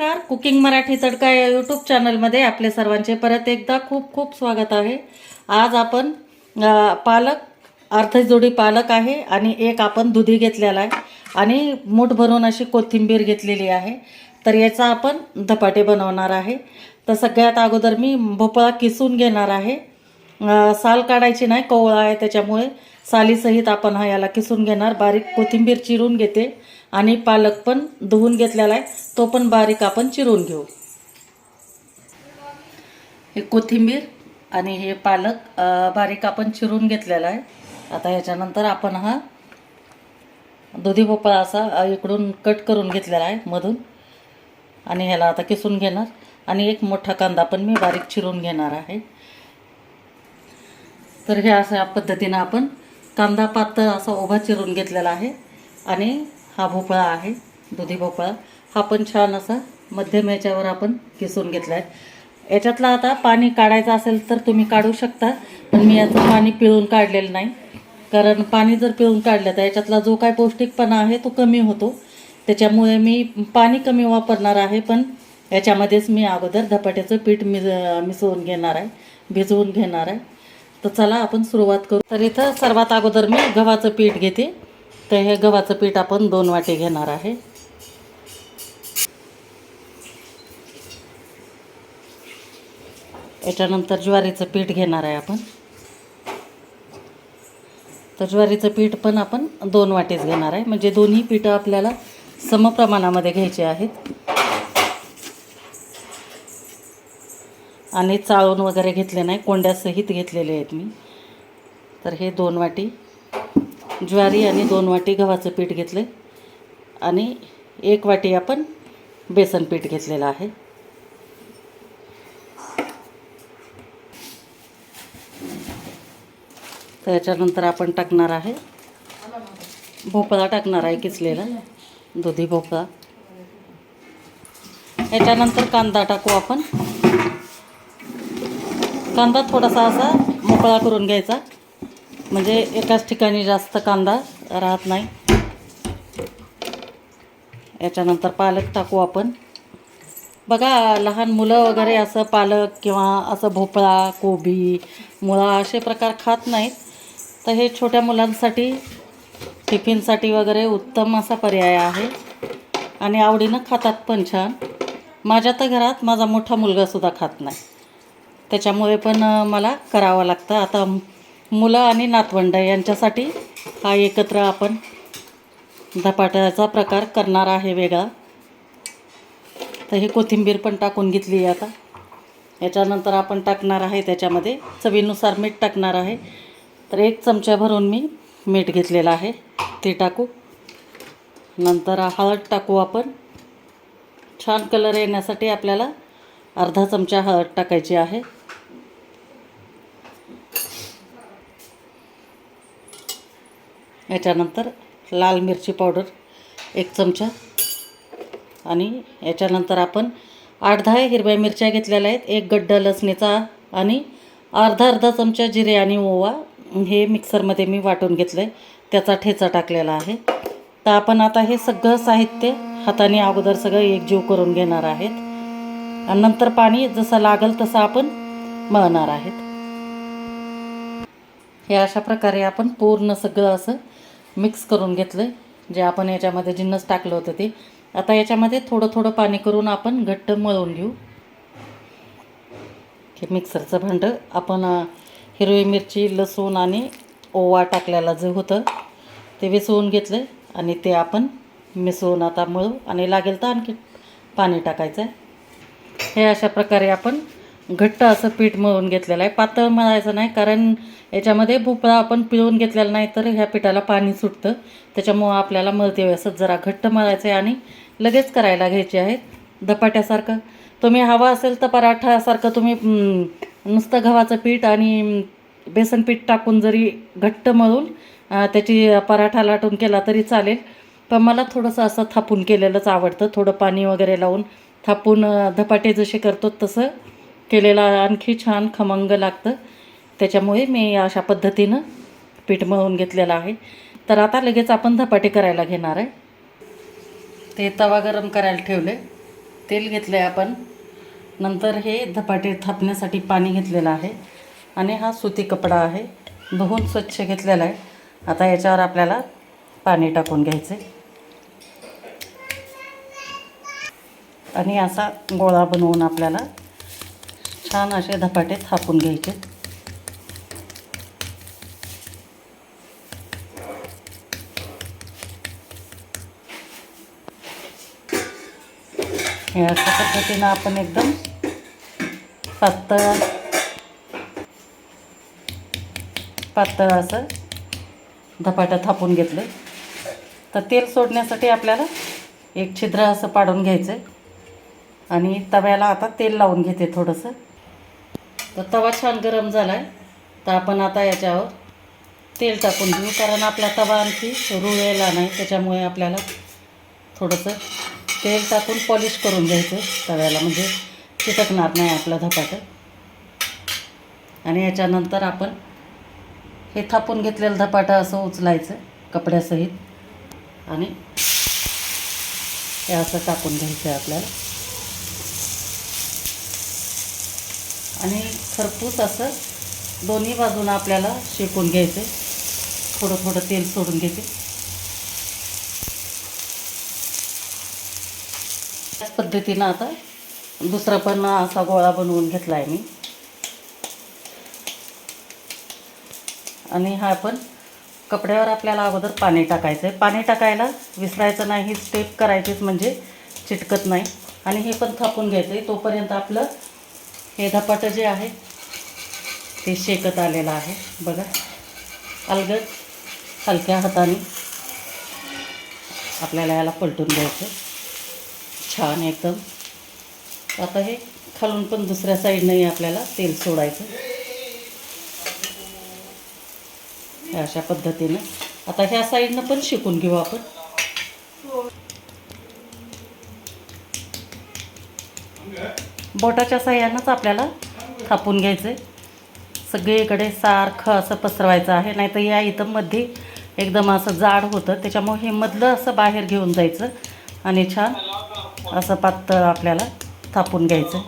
नमस्कार. कुकिंग मराठी चडका या यूट्यूब चॅनलमध्ये आपले सर्वांचे परत एकदा खूप खूप स्वागत आहे. आज आपण पालक अर्ध जोडी पालक आहे आणि एक आपण दुधी घेतलेला आहे. आणि मूठ भरून अशी कोथिंबीर घेतलेली आहे. तर याचा आपण धपाटे बनवणार आहे. तर सगळ्यात अगोदर मी भोपळा किसून घेणार आहे. साल काढायची नाही कोवळा आहे त्याच्यामुळे. सालीसहित आपण हा याला किसून घेणार. बारीक कोथिंबीर चिरून घेते आणि पालक पण धुवून घेतलेला आहे. तो पण बारीक आपण चिरून घेऊ. हे कोथिंबीर आणि हे पालक बारीक आपण चिरून घेतलेला आहे. आता ह्याच्यानंतर आपण हा दुधी भोपळा असा इकडून कट करून घेतलेला आहे मधून. आणि ह्याला आता किसून घेणार. आणि एक मोठा कांदा पण मी बारीक चिरून घेणार आहे. तर हे अशा पद्धतीनं आपण कांदा पातळ असा उभा चिरून घेतलेला आहे आणि हा भोपळा आहे दुधी भोपळा. हा पण छान असा मध्यम याच्यावर आपण किसून घेतला आहे याच्यातलं आता पाणी काढायचं असेल तर तुम्ही काढू शकता पण मी याचं पाणी पिळून काढलेलं नाही. कारण पाणी जर पिळून काढलं तर याच्यातला जो काय पौष्टिकपणा आहे तो कमी होतो. त्याच्यामुळे मी पाणी कमी वापरणार आहे पण याच्यामध्येच मी अगोदर धपाट्याचं पीठ मिस मिसळून घेणार आहे भिजवून घेणार आहे. तर चला आपण सुरुवात करू. तर इथं सर्वात अगोदर मी गव्हाचं पीठ घेते. तर हे गव्हाचं पीठ आपण दोन वाटे घेणार आहे. याच्यानंतर ज्वारीचं पीठ घेणार आहे आपण. तर ज्वारीचं पीठ पण आपण दोन वाटेच घेणार आहे. म्हणजे दोन्ही पीठं आपल्याला समप्रमाणामध्ये घ्यायचे आहेत. आणि चाळून वगैरे घेतले नाही कोंड्यासहित घेतलेले आहेत मी. तर हे दोन वाटी ज्वारी आणि दोन वाटी गव्हाचं पीठ घेतले आणि एक वाटी आपण बेसन पीठ घेतलेलं आहे. त्याच्यानंतर आपण टाकणार आहे. भोपळा टाकणार आहे किसलेला. दुधी भोपळा. याच्यानंतर कांदा टाकू आपण. कांदा थोडासा असा मोकळा करून घ्यायचा. म्हणजे एकाच ठिकाणी जास्त कांदा राहत नाही. याच्यानंतर पालक टाकू आपण. बघा लहान मुलं वगैरे असं पालक किंवा असं भोपळा कोबी मुळा असे प्रकार खात नाहीत. तर हे छोट्या मुलांसाठी टिफिनसाठी वगैरे उत्तम असा पर्याय आहे. आणि आवडीनं खातात पण छान. माझ्या तर घरात माझा मोठा मुलगासुद्धा खात नाही. त्याच्यामुळे पण मला करावं लागतं. आता मुलं आणि नातवंड यांच्यासाठी हा एकत्र आपण धपाट्याचा प्रकार करणार आहे वेगळा. तर ही कोथिंबीर पण टाकून घेतली आता. याच्यानंतर आपण टाकणार आहे त्याच्यामध्ये चवीनुसार मीठ टाकणार आहे. तर एक चमचा भरून मी मीठ घेतलेलं आहे ते टाकू. नंतर हळद टाकू आपण. छान कलर येण्यासाठी आपल्याला अर्धा चमचा हळद टाकायची आहे. याच्यानंतर लाल मिरची पावडर एक चमचा. आणि याच्यानंतर आपण आठ दहा हिरव्या मिरच्या घेतलेल्या आहेत एक गड्डा लसणीचा आणि अर्धा अर्धा चमचा जिरे आणि ओवा हे मिक्सरमध्ये मी वाटून घेतलं आहे त्याचा ठेचा टाकलेला आहे. तर आपण आता हे सगळं साहित्य हाताने अगोदर सगळं एकजीव करून घेणार आहेत. आणि नंतर पाणी जसं लागेल तसं आपण मळणार आहेत. हे अशा प्रकारे आपण पूर्ण सगळं असं मिक्स करून घेतलं आहे जे आपण याच्यामध्ये जिन्नस टाकलं होतं ते. आता याच्यामध्ये थोडं थोडं पाणी करून आपण घट्ट मळून घेऊ. हे मिक्सरचं भांडं. आपण हिरवी मिरची लसूण आणि ओवा टाकलेला जे होतं ते विसळून घेतलं आणि ते आपण मिसळून आता मळू. आणि लागेल तर आणखी पाणी टाकायचं आहे हे अशा प्रकारे आपण घट्ट असं पीठ मळून घेतलेलं आहे. पातळ मळायचं नाही कारण याच्यामध्ये भोपळा आपण पिळून घेतलेला नाही तर ह्या पिठाला पाणी सुटतं. त्याच्यामुळं आपल्याला मळते वेळेसच जरा घट्ट मळायचं आहे आणि लगेच करायला घ्यायचे आहेत. धपाट्यासारखं. तुम्ही हवा असेल तर पराठासारखं तुम्ही नुसतं गव्हाचं पीठ आणि बेसन पीठ टाकून जरी घट्ट मळून त्याची पराठा लाटून केला तरी चालेल. पण मला थोडंसं असं थापून केलेलंच आवडतं. थोडं पाणी वगैरे लावून थापून धपाटे जसे करतो तसं केलेला आणखी छान खमंग लागतं. त्याच्यामुळे मी अशा पद्धतीनं पीठ मळून घेतलेलं आहे. तर आता लगेच आपण धपाटे करायला घेणार आहे. ते तवा गरम करायला ठेवले तेल घेतलं आहे आपण. नंतर हे धपाटे थापण्यासाठी पाणी घेतलेलं आहे. आणि हा सुती कपडा आहे. धुवून स्वच्छ घेतलेला आहे. आता याच्यावर आपल्याला पाणी टाकून घ्यायचं आणि असा गोळा बनवून आपल्याला छान असे धपाटे थापून घ्यायचे. हे अशा पद्धतीनं आपण एकदम पातळ पातळ असं धपाटा थापून घेतलं. तर तेल सोडण्यासाठी आपल्याला एक छिद्र असं पाडून घ्यायचं आहे आणि तव्याला आता तेल लावून घेते थोडंसं. तर तवा छान गरम झाला आहे तर आपण आता याच्यावर तेल टाकून घेऊ कारण आपला तवा आणखी रुळलेला नाही त्याच्यामुळे आपल्याला थोडंसं तेल टाकून पॉलिश करून घ्यायचं तव्याला. म्हणजे चिटकणार नाही आपला धपाटं. आणि याच्यानंतर आपण हे थापून घेतलेलं धपाटं असं उचलायचं कपड्यासहित. आणि हे असं टाकून घ्यायचं आहे आपल्याला. आणि खरपूस असं दोन्ही बाजूनं आपल्याला शेकून घ्यायचं आहे थोडं थोडं तेल सोडून घेते. त्याच पद्धतीनं आता दुसरा पण असा गोळा बनवून घेतला आहे मी. आणि हा पण कपड्यावर आपल्याला अगोदर पाणी टाकायचं आहे पाणी टाकायला विसरायचं नाही ही स्टेप करायचीच म्हणजे चिटकत नाही. आणि हे पण थापून घ्यायचं आहे तोपर्यंत आपलं हे धपाटं जे आहे ते शेकत आलेलं आहे. बघा. अलगद हलक्या हाताने आपल्याला याला पलटून द्यायचं छान एकदम. आता हे खालून पण दुसऱ्या साईडनंही आपल्याला तेल सोडायचं. अशा पद्धतीनं. आता ह्या साईडनं पण शिकून घेऊ आपण. बोटाच्या सहाय्यानंच आपल्याला थापून घ्यायचं आहे सगळीकडे सारखं असं पसरवायचं आहे नाही तर या इथं मध्ये एकदम असं जाड होतं त्याच्यामुळे हे मधलं असं बाहेर घेऊन जायचं आणि छान असं पातळ आपल्याला थापून घ्यायचं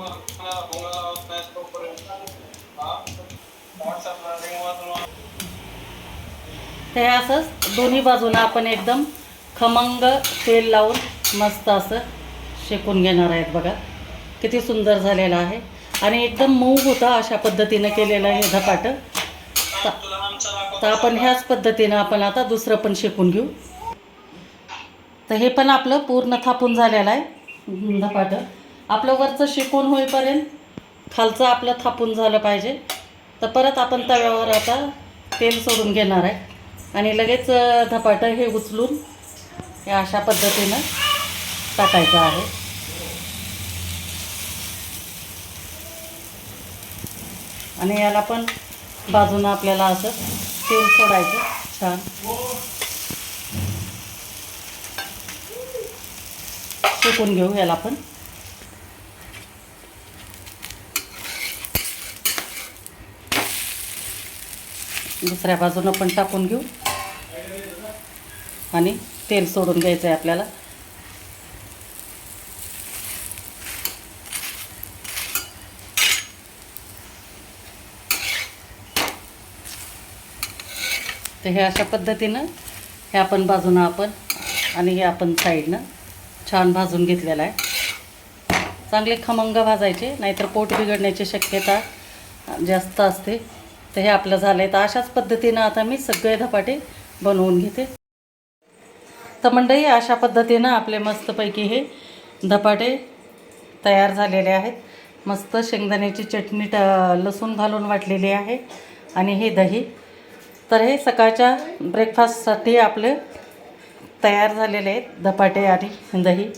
ते असंच दोन्ही बाजूला आपण एकदम खमंग तेल लावून मस्त असं शेकून घेणार आहेत बघा. किती सुंदर झालेलं आहे. आणि एकदम मऊ होता अशा पद्धतीनं केलेलं हे धपाटं तर आपण ह्याच पद्धतीनं आपण आता दुसरं पण शिकून घेऊ. तर हे पण आपलं पूर्ण थापून झालेलं आहे. धपाटं आपलं वरचं शिकून होईपर्यंत खालचं आपलं थापून झालं पाहिजे. तर परत आपण तव्यावर आता तेल सोडून घेणार आहे. आणि लगेच धपाटं हे उचलून हे अशा पद्धतीनं टाकायचं आहे. आणि याला पण बाजूनं आपल्याला असं तेल सोडायचं. छान. शेकून घेऊ याला पण. दुसऱ्या बाजूनं पण टाकून घेऊ. आणि तेल सोडून घ्यायचं आहे आपल्याला. तर हे अशा पद्धतीनं हे आपण बाजूनं आपण आणि हे आपण साईडनं छान भाजून घेतलेलं आहे. चांगले खमंग भाजायचे नाहीतर पोट बिघडण्याची शक्यता जास्त असते. तर हे आपलं झालं आहे तर अशाच पद्धतीनं आता मी सगळे धपाटे बनवून घेते. तर मंडळी अशा पद्धतीनं आपले मस्तपैकी हे धपाटे तयार झालेले आहेत. मस्त शेंगदाण्याची चटणी ट लसूण घालून वाटलेली आहे. आणि हे दही. तर हे सकाळच्या ब्रेकफास्टसाठी आपले तयार झालेले आहेत धपाटे आणि दही.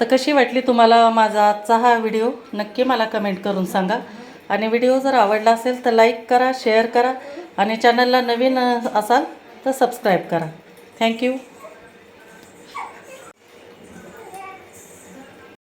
तर कशी वाटली तुम्हाला माझा आजचा हा व्हिडिओ? नक्की मला कमेंट करून सांगा. आणि व्हिडिओ जर आवडला असेल तर लाईक करा शेअर करा. आणि चॅनलला नवीन असाल तर सबस्क्राईब करा. थँक्यू